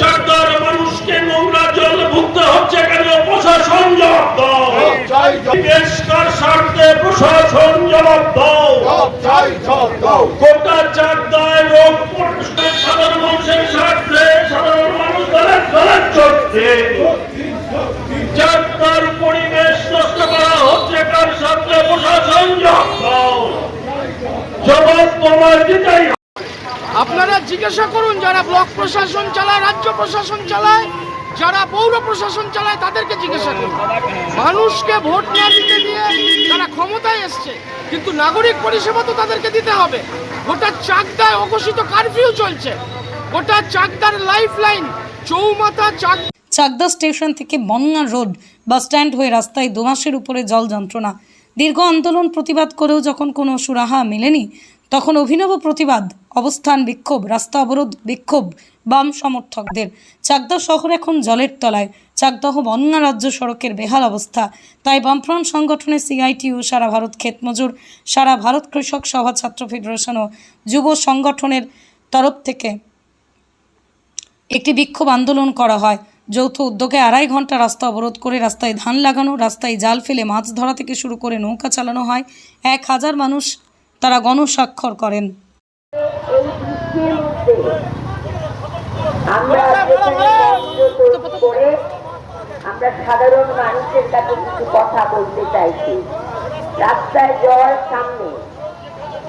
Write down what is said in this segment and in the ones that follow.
চাকদার মানুষকে নোংরা জল ভুগতে হচ্ছে কেন? প্রশাসন জবাব চাই স্বার্থে প্রশাসন জবাব দাও জবাব চাই জবাব দাও গোটা চাকদায় রোগ সাধারণ মানুষের স্বার্থে সাধারণ মানুষ দলের দলের চলছে। চাকদার পরিবেশ নষ্ট করা হচ্ছে কার স্বার্থে প্রশাসন জবাব দাও জবাব তোমার দিতেই। আপনারা জিজ্ঞাসা করুন যারা ব্লক প্রশাসন চালায় রাজ্য প্রশাসন চালায় যারা পৌর প্রশাসন চালায় তাদেরকে জিজ্ঞাসা করুন। মানুষকে ভোট না দিতে দিয়ে তারা ক্ষমতায় এসছে, কিন্তু নাগরিক পরিষেবা তো তাদেরকে দিতে হবে। গোটা চাকদায় অঘোষিত কারফিউ চলছে। গোটা চাকদার লাইফ লাইন চৌমাথা চাক চাকদা স্টেশন থেকে বন্যা রোড বাস স্ট্যান্ড হয়ে রাস্তায় দুমাসের উপরে জল যন্ত্রণা। দীর্ঘ আন্দোলন প্রতিবাদ করেও যখন কোনো সুরাহা মেলেনি তখন অভিনব প্রতিবাদ, অবস্থান বিক্ষোভ, রাস্তা অবরোধ বিক্ষোভ, বাম সমর্থকদের। চাকদা শহর এখন জলের তলায়। চাকদহ বন্যা রাজ্য সড়কের বেহাল অবস্থা। তাই বামফ্রন্ট সংগঠনের সিআইটিউ সারা ভারত ক্ষেতমজুর, সারা ভারত কৃষক সভা ছাত্র ফেডারেশন ও যুব সংগঠনের তরফ থেকে একটি বিক্ষোভ আন্দোলন করা হয়। যৌথ উদ্যোগে আড়াই ঘণ্টা রাস্তা অবরোধ করে রাস্তায় ধান লাগানো, রাস্তায় জাল ফেলে মাছ ধরা থেকে শুরু করে নৌকা চালানো হয়। এক হাজার মানুষ তারা গণস্বাক্ষর করেন। আমরা সাধারণ মানুষের কাছে কিছু কথা বলতে চাইছি। রাস্তায় জল সামনে।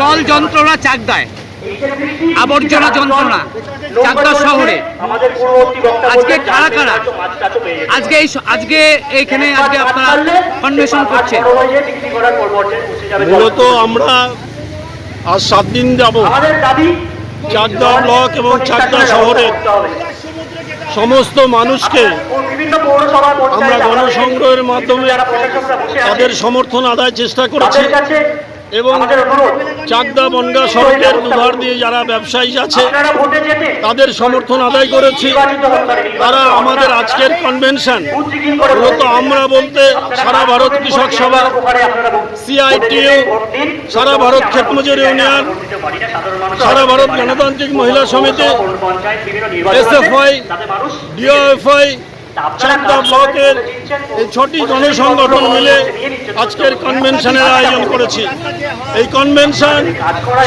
জল যন্ত্রণা চাকদায়, আবর্জনা যন্ত্রণা চাকদা শহরে। আজকে কারা কারা? আজকে এই আজকে এইখানে আজকে আপনারা কনভেনশন করছেন। মূলত আমরা আজ সাত দিন যাব চাকদা ব্লক এবং চাকদা শহরের সমস্ত মানুষকে আমরা গণসংগ্রহের মাধ্যমে তাদের সমর্থন আদায় চেষ্টা করেছি। এবং চাকদা বনগা সড়কের দুধার দিয়ে যারা ব্যবসায়ী আছে তাদের সমর্থন আদায় করেছি। তারা আমাদের আজকের কনভেনশন মূলত আমরা বলতে সারা ভারত কৃষক সভা সিআইটিউ সারা ভারত ক্ষেতমজুর ইউনিয়ন সারা ভারত গণতান্ত্রিক মহিলা সমিতি এসএফআই ডিওএফআই চাকদা ব্লকের এই ছটি গণসংগঠন মিলে আজকের কনভেনশনের আয়োজন করেছি। এই কনভেনশন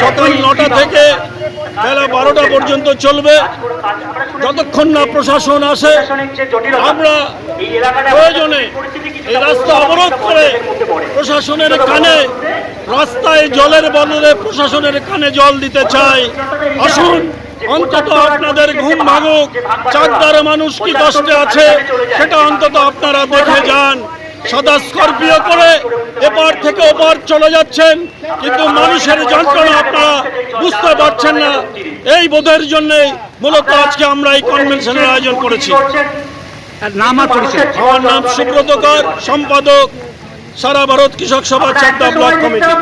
সকাল নটা থেকে বেলা বারোটা পর্যন্ত চলবে। যতক্ষণ না প্রশাসন আসে আমরা প্রয়োজনে এই রাস্তা অবরোধ করে প্রশাসনের কানে রাস্তায় জলের বদলে প্রশাসনের কানে জল দিতে চাই। আসুন। অন্তত আপনাদের ঘুম ভাঙুক চাকদার মানুষ কি কষ্টে আছে সেটা অন্তত আপনারা দেখে যান। সদা স্করপিও করে এপার থেকে ওপার চলে যাচ্ছেন কিন্তু মানুষের যন্ত্রণা আপনারা বুঝতে পারছেন না। এই বোধের জন্যই মূলত আজকে আমরা এই কনভেনশনের আয়োজন করেছি। নাম আর পরিচয়? আমার নাম সুব্রত কর সম্পাদক সারা ভারত কৃষক সভা চাকদা ব্লক কমিটি।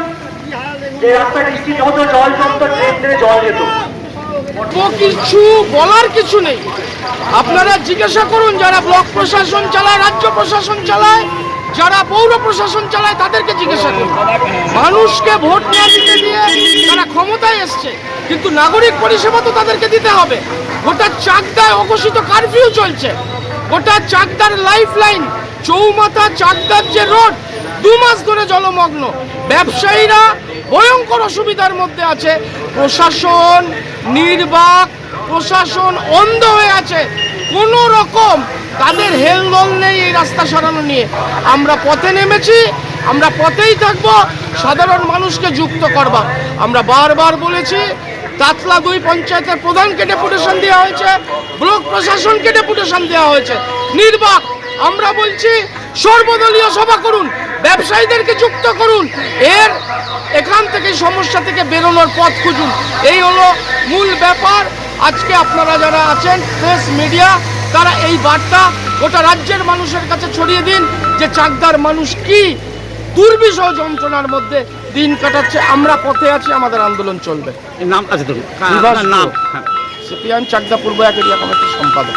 যে বৃষ্টি জল জমতো ট্রেন থেকে জল যেত। কিছু বলার কিছু নেই। আপনারা জিজ্ঞাসা করুন, যারা ব্লক প্রশাসন চালায়, রাজ্য প্রশাসন চালায়, যারা পৌর প্রশাসন চালায়, তাদেরকে জিজ্ঞাসা করুন। মানুষকে ভোট না দিতে দিয়ে তারা ক্ষমতায় এসছে, কিন্তু নাগরিক পরিষেবা তো তাদেরকে দিতে হবে। গোটা চাকদায় অঘোষিত কারফিউ চলছে। গোটা চাকদার লাইফ লাইন চৌমাথা চাকদার যে রোড দু মাস ধরে জলমগ্ন। ব্যবসায়ীরা ভয়ঙ্কর অসুবিধার মধ্যে আছে। প্রশাসন নির্বাক প্রশাসন অন্ধ হয়ে আছে কোনো রকম তাদের হেলদোল নেই এই রাস্তা সরানো নিয়ে। আমরা পথে নেমেছি, আমরা পথেই থাকব, সাধারণ মানুষকে যুক্ত করবা। আমরা বারবার বলেছি, তাতলা দুই পঞ্চায়েতের প্রধানকে ডেপুটেশন দেওয়া হয়েছে, ব্লক প্রশাসনকে ডেপুটেশন দেওয়া হয়েছে। নির্বাক, আমরা বলছি, সর্বদলীয় সভা করুন। ব্যবসায়ীদেরকে যুক্ত করুন। এর এখান থেকে সমস্যা থেকে বেরোনোর পথ খুঁজুন। এই হলো মূল ব্যাপার। আজকে আপনারা যারা আছেন প্রেস মিডিয়া তারা এই বার্তা গোটা রাজ্যের মানুষের কাছে ছড়িয়ে দিন যে চাকদার মানুষ কি দুর্বিষহ যন্ত্রণার মধ্যে দিন কাটাচ্ছে। আমরা পথে আছি আমাদের আন্দোলন চলবে। নাম আছে ধরুন। নাম। গুহ। সিপিআইএম চাকদা পূর্ব এক এরিয়া কমিটির সম্পাদক।